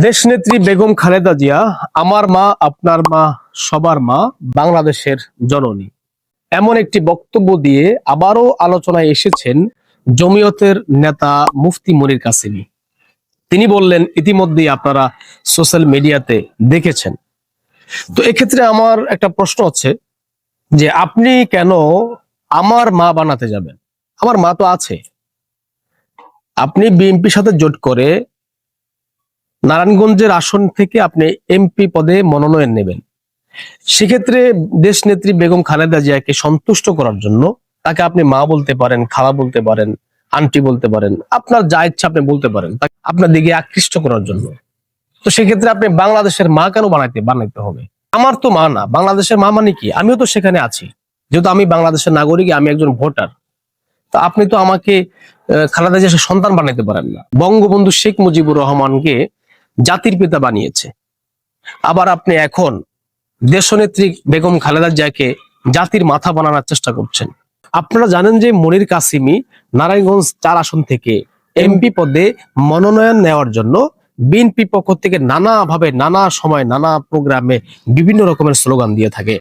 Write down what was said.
দেশনেত্রী বেগম খালেদা জিয়া, আমার মা, আপনার মা, সবার মা, বাংলাদেশের জননী। এমন একটি বক্তব্য দিয়ে আবারও আলোচনায় এসেছেন জমিয়তের নেতা মুফতি মনির কাসিমি। তিনি বললেন, ইতিমধ্যেই আপনারা সোশ্যাল মিডিয়াতে দেখেছেন। তো এক্ষেত্রে আমার একটা প্রশ্ন হচ্ছে যে, আপনি কেন আমার মা বানাতে যাবেন? আমার মা তো আছে। আপনি বিএনপির সাথে জোট করে নারায়ণগঞ্জের আসন থেকে আপনি এমপি পদে মনোনয়ন নেবেন। সেক্ষেত্রে দেশ নেত্রী বেগম খালেদা জিয়াকে সন্তুষ্ট করার জন্য তাকে আপনি মা বলতে পারেন, খালা বলতে পারেন, আন্টি বলতে পারেন, আপনার যা ইচ্ছা আপনি বলতে পারেন আপনার দিকে আকৃষ্ট করার জন্য। তো সেক্ষেত্রে আপনি বাংলাদেশের মা কেন বানাইতে বানাইতে হবে? আমার তো মা না, বাংলাদেশের মা মানে কি? আমিও তো সেখানে আছি। যেহেতু আমি বাংলাদেশের নাগরিক, আমি একজন ভোটার। তো আপনি তো আমাকে খালেদা জিয়া সন্তান বানাইতে পারেন না। বঙ্গবন্ধু শেখ মুজিবুর রহমানকে জাতির পিতা বানিয়েছে। আবার আপনি এখন দেশনেত্রী বেগম খালেদা জিয়াকে জাতির মাথা বানানোর চেষ্টা করছেন। আপনারা জানেন যে মনির কাসিমি নারায়ণগঞ্জ চার আসন থেকে এমপি পদে মনোনয়ন নেওয়ার জন্য বিএনপি পক্ষ থেকে নানাভাবে, নানা সময়, নানা প্রোগ্রামে বিভিন্ন রকমের স্লোগান দিয়ে থাকে।